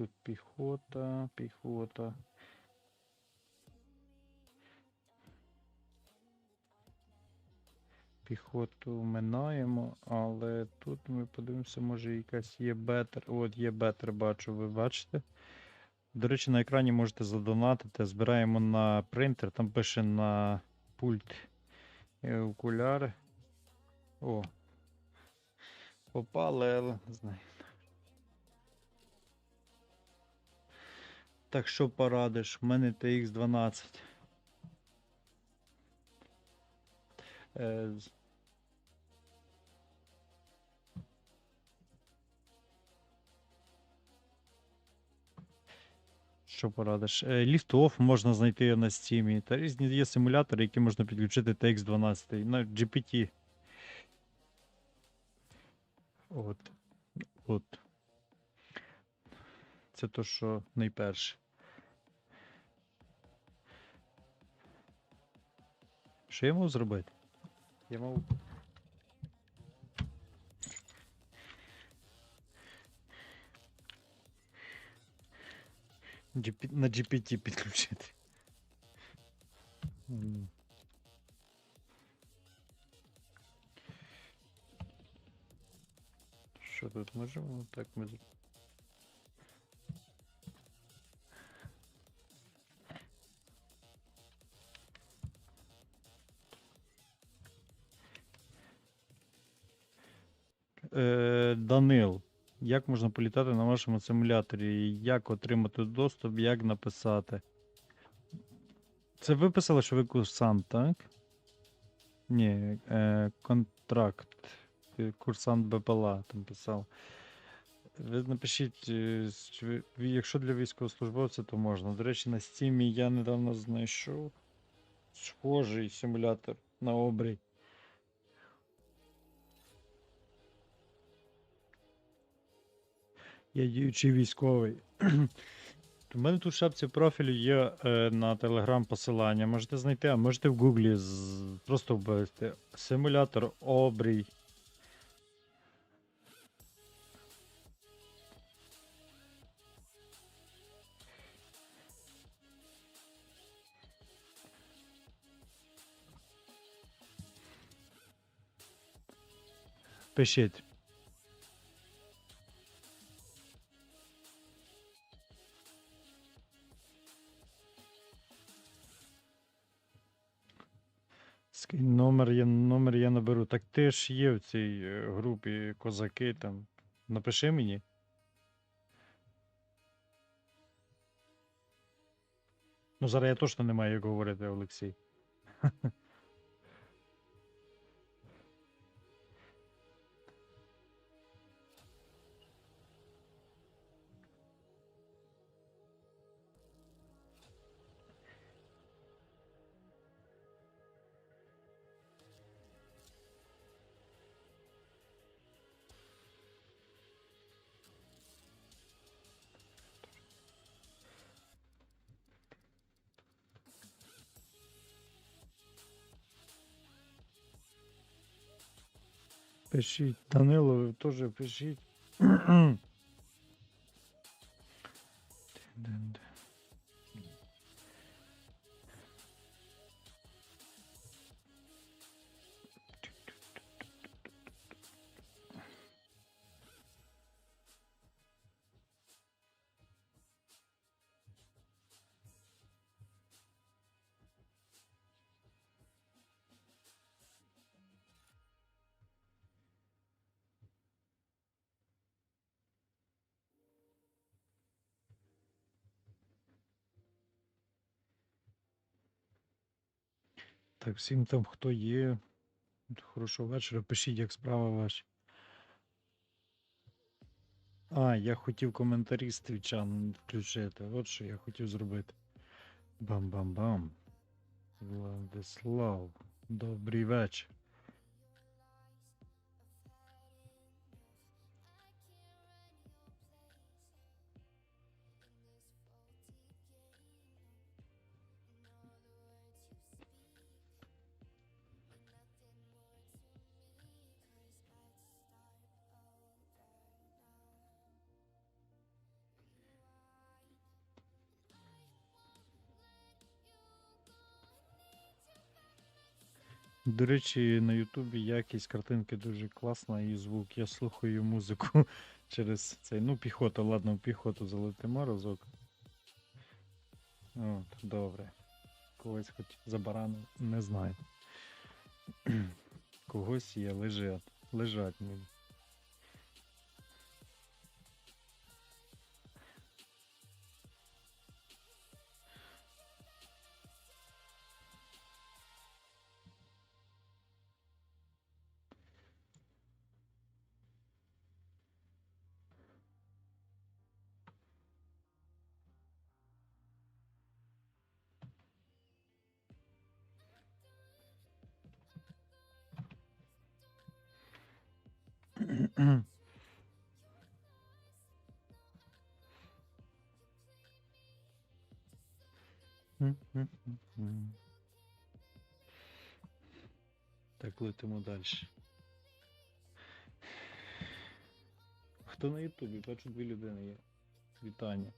тут піхота, піхота. Піхоту минаємо, але тут ми подивимося, може якась є бетер. От є бетер, бачу, ви бачите. До речі, на екрані можете задонатити. Збираємо на принтер, там пише на пульт е, окуляри. О. Попали, але не знаю. Так що порадиш? У мене TX12. Е, Що порадиш? Е, Ліфт-офф можна знайти на Steam. Та різні є симулятори, які можна підключити TX12 на GPT. От. От. Це то, що найперше. Що я мав зробити? Я мав. GP... На GPT підключити. Що тут можемо? Так ми. Як можна політати на вашому симуляторі? Як отримати доступ, як написати? Це ви писали, що ви курсант, так? Ні, е, контракт. Курсант БПЛА там писав. Ви напишіть, е, якщо для військовослужбовця, то можна. До речі, на Steam я недавно знайшов схожий симулятор на обрій. Я діючий військовий. У мене тут в шапці профілю є е, на Telegram посилання. Можете знайти, а можете в Гуглі з... просто вбити симулятор обрій. Пишіть. Так ти ж є в цій е, групі козаки там. Напиши мені. Ну, зараз я точно не маю як говорити, Олексій. Пишіть. Данило, ви теж пишіть. Так, всім там, хто є. Хорошого вечора. Пишіть, як справа ваша. А, я хотів коментарі з твіча включити. От що я хотів зробити. Бам-бам-бам. Владислав. Добрий вечір. До речі, на Ютубі якість картинки дуже класна і звук. Я слухаю музику через цей. Ну, піхота, ладно, в піхоту залетимо разок. От, добре. Когось хоч забаранив, не знаю. Когось є, лежать. Лежать мені. Так, летимо далі. Хто на Ютубі? Бачу дві людини є. Вітання.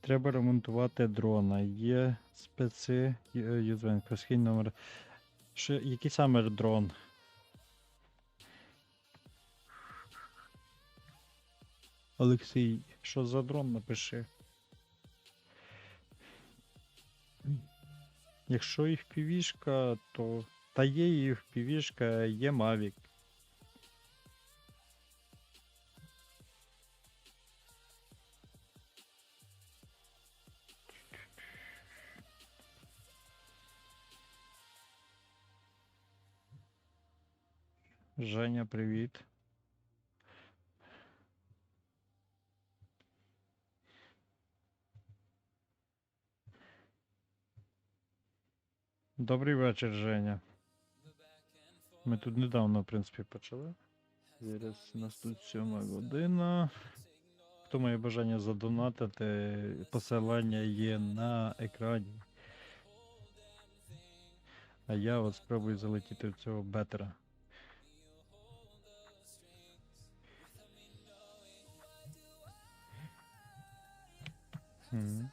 Треба ремонтувати дрона. Є специ Юзвенко, скинь номер. Що, який саме дрон? Олексій, що за дрон напиши. Якщо і впівішка, то. Та є і впівішка, є Mavic. Женя, привіт. Добрий вечір, Женя. Ми тут недавно, в принципі, почали. Зараз у нас тут сьома година. Хто має бажання задонатити, посилання є на екрані. А я от спробую залетіти в цього бетера. Мгм.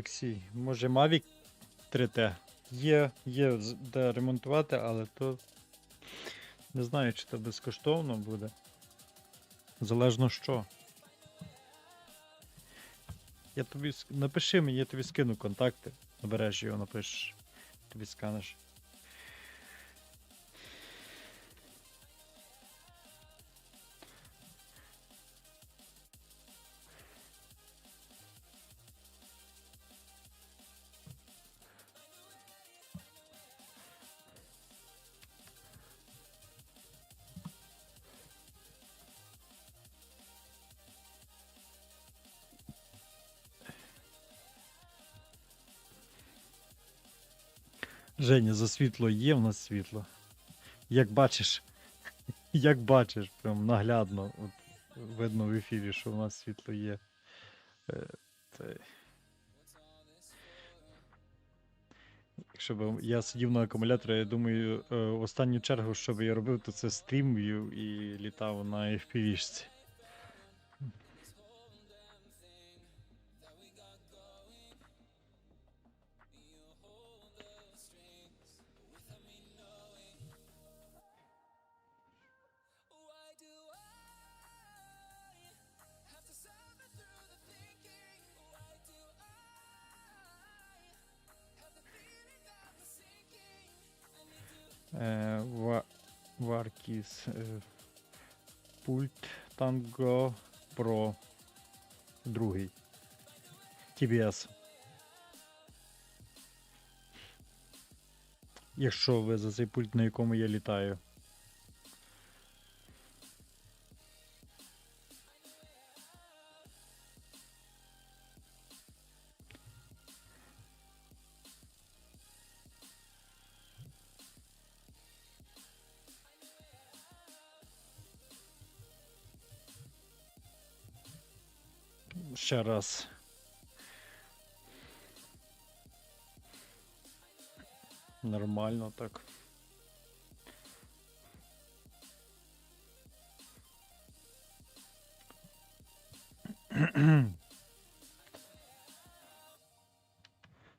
Олексій, може Mavic 3T? Є, є де ремонтувати, але то не знаю, чи це безкоштовно буде. Залежно що. Я тобі напиши мені, я тобі скину контакти. Набереш його, напишеш, тобі сканеш. Женя, за світло є в нас світло. Як бачиш, як бачиш, прям наглядно. От, видно в ефірі, що в нас світло є. Е. Якщо б я сидів на акумуляторі, я думаю, е, в останню чергу, що би я робив, то це стрім і літав на FPV-шці. Варкіс. е, Пульт Tango Pro. Другий. TBS. Якщо ви за цей пульт, на якому я літаю. ще раз. Нормально так.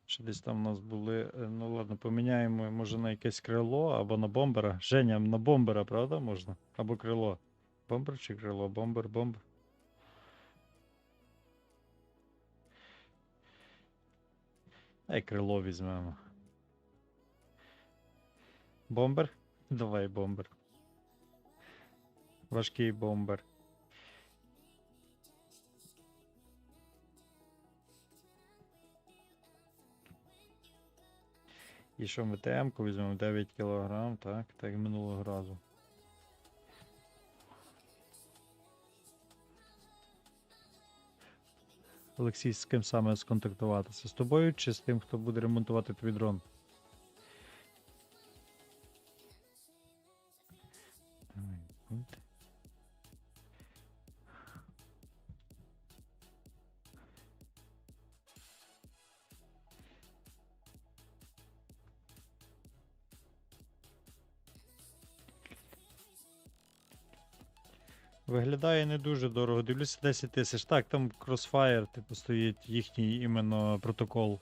Що десь там у нас були. Е, ну ладно, поміняємо, може, на якесь крило або на бомбера. Женя, на бомбера, правда, можна? Або крило. Бомбер чи крило? Бомбер, бомбер. Ай, крило візьмемо. Бомбер? Давай бомбер. Важкий бомбер. І що ми ТМ-ку візьмемо 9 кг, так, так минулого разу. Олексій, з ким саме сконтактуватися? З тобою чи з тим, хто буде ремонтувати твій дрон? Виглядає не дуже дорого. Дивлюся 10 тисяч. Так, там Crossfire, типу, стоїть їхній іменно протокол.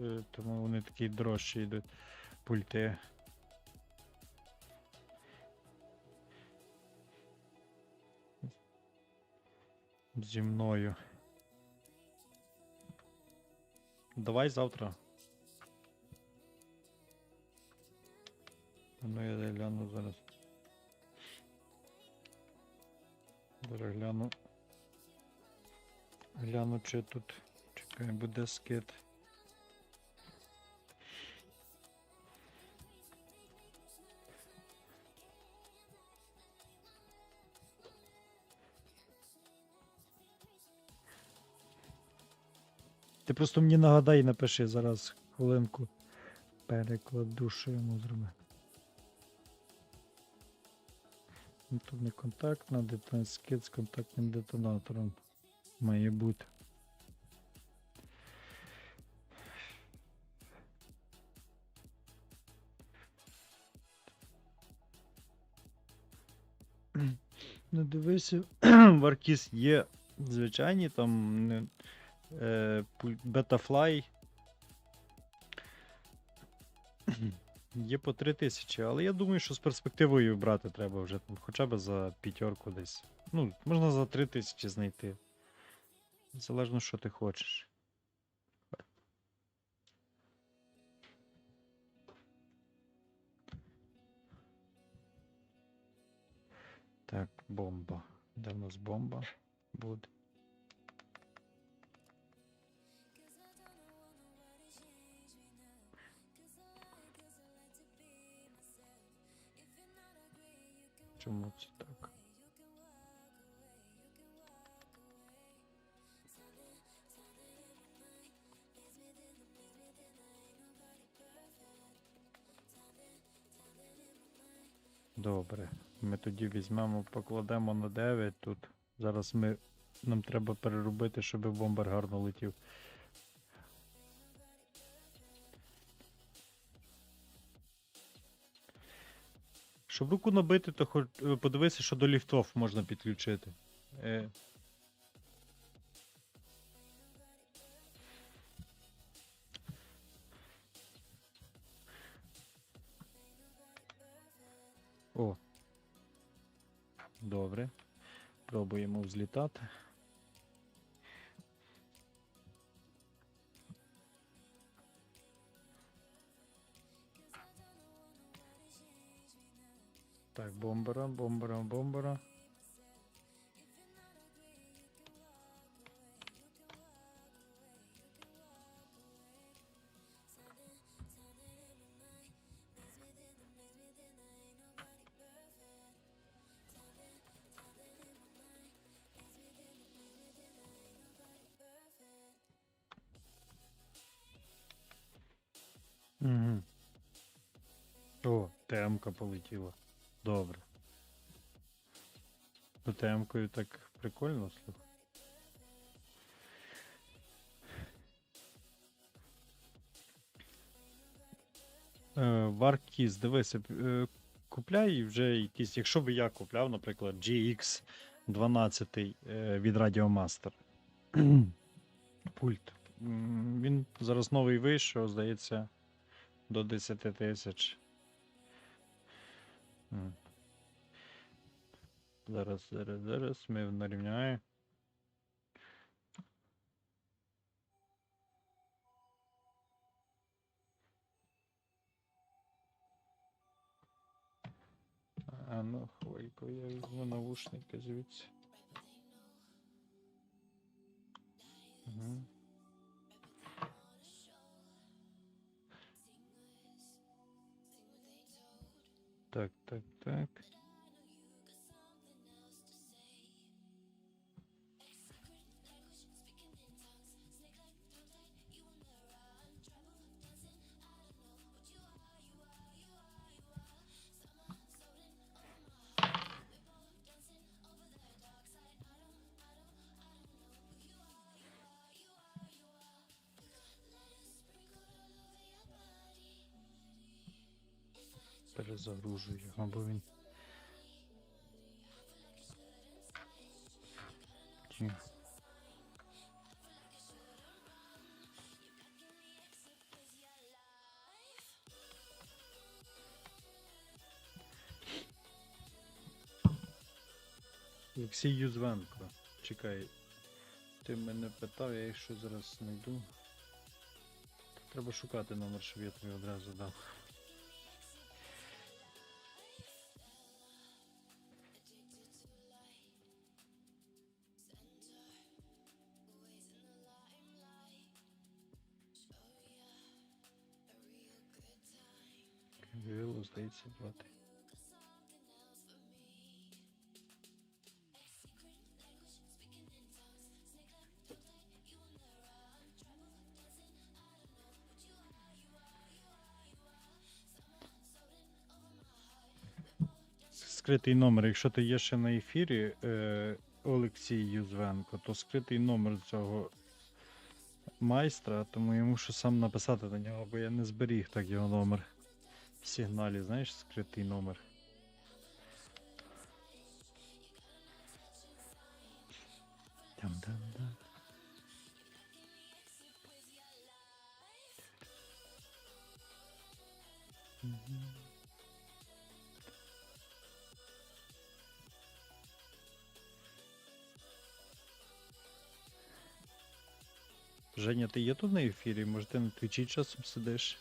Е, Тому вони такі дорожчі йдуть пульти. Зі мною. Давай завтра. Ну я гляну зараз. Зараз гляну. Гляну, чи тут. Чекай, буде скид. Ти просто мені нагадай і напиши зараз хвилинку. Перекладу, що йому зробити. Тут не контактна, скид з контактним детонатором має бути. Ну дивися, в Аркіс є звичайні там е, пуль- Є по 3000, але я думаю, що з перспективою брати треба вже там хоча б за п'ятерку десь. Ну, можна за 3000 знайти. Залежно, що ти хочеш. Так, бомба. Де в нас бомба буде? Чому це так? Добре. Ми тоді візьмемо, покладемо на 9 тут. Зараз ми. Нам треба переробити, щоб бомбер гарно летів. Щоб руку набити, то хоч е, подивися, що до ліфтов можна підключити. Е. О. Добре. Пробуємо взлітати. Так, бомбера, бомбера, бомбера. Угу. О, ТМ-ка. Добре. По ТМ-кою так прикольно, слухай. Е, Варкіз, дивися, е, купляй вже якісь, якщо би я купляв, наприклад, GX 12 е, від Radiomaster. Пульт. Він зараз новий вийшов, здається, до 10 тисяч. Зараз, зараз, зараз ми нарівняємо. А ну, хвильку, я візьму навушники звідси. Угу. Так, так, так. Перезагружую його, бо він. Ті. Олексій Юзвенко. Чекай. Ти мене питав, я їх що зараз знайду. Треба шукати номер, щоб я тобі одразу дав. Віло, здається, звати. Скритий номер. Якщо ти є ще на ефірі, е, Олексій Юзвенко, то скритий номер цього майстра, тому я мушу сам написати на нього, бо я не зберіг так його номер. В сигналі, знаєш, скритий номер. Там-там-там. Мгм. Женя, ти є тут на ефірі? Може ти на твічі часом сидиш?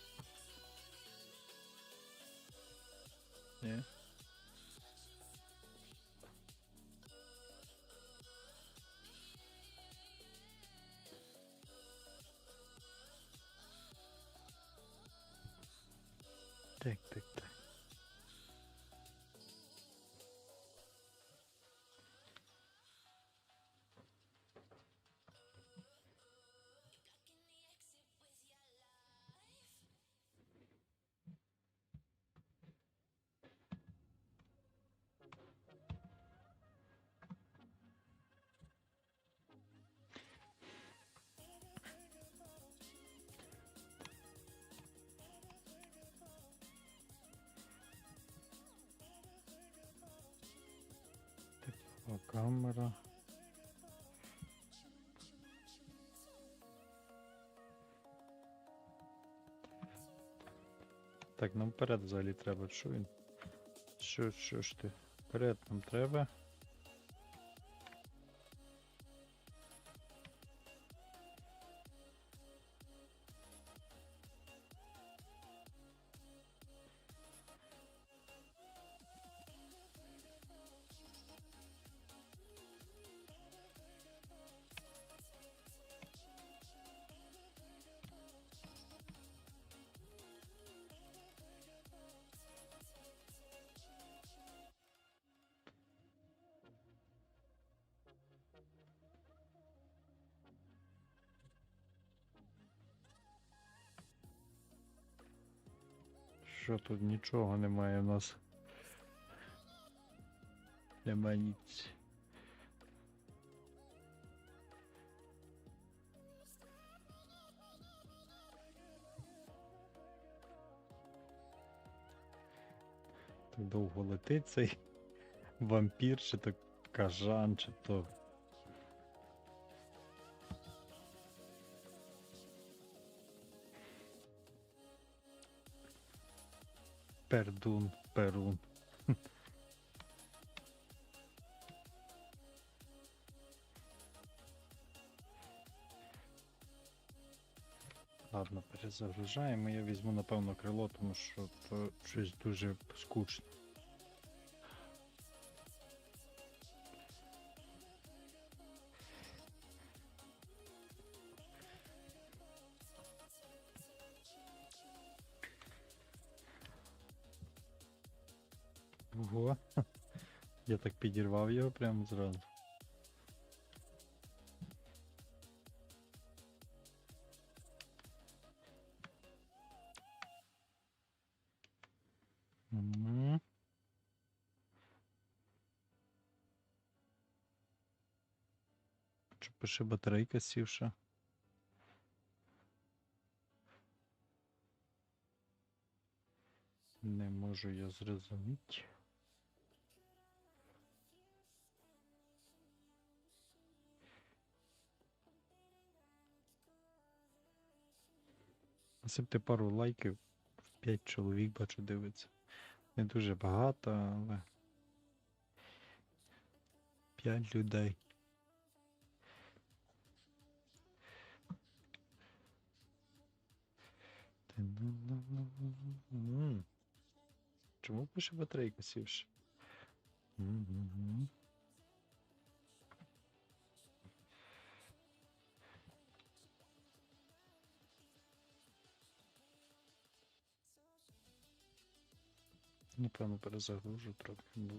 Камера. Так, нам вперед взагалі треба. Що він? Що, що ж ти? Вперед нам треба. Що тут нічого немає у нас. Нема ніц. Так довго летить цей вампір, чи то кажан, чи то Пердун, перун. Ладно, перезагружаємо. Я візьму, напевно, крило, тому що то щось дуже скучно. Ого. Я так підірвав його прямо зразу. Чи пише батарейка сівша? Не можу я зрозуміти. Насипте пару лайків, 5 чоловік бачу дивиться. Не дуже багато, але 5 людей. Чому пише батарейка сівши? Напевно, перезагружу трохи, бо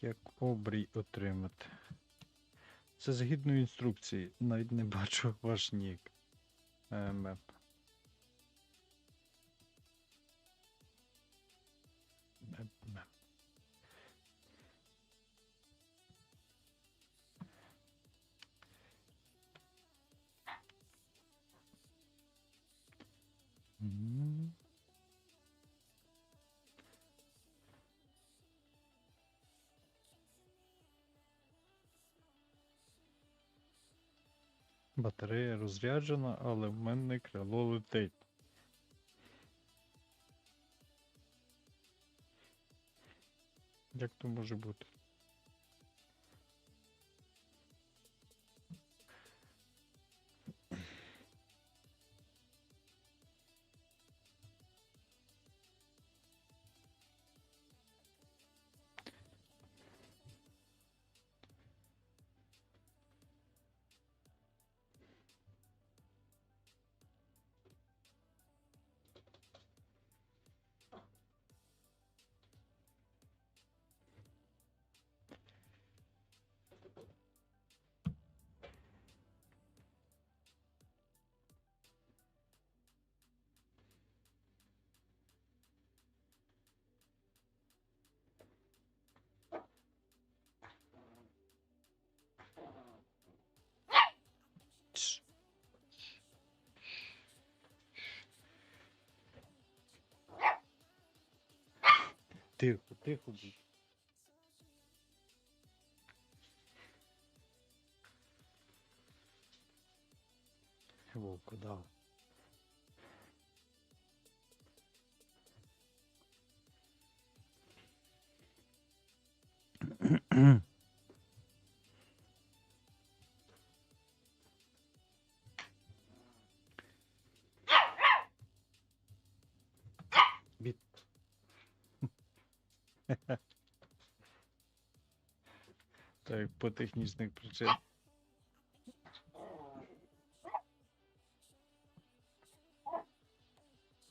як обрій отримати. Це згідно інструкції, навіть не бачу ваш нік. Е, Меп. Меп, меп. М. Батарея розряджена, але в мене крило летить. Як то може бути? Тихо, тихо. Вовку дав. Так, по технічних причинах.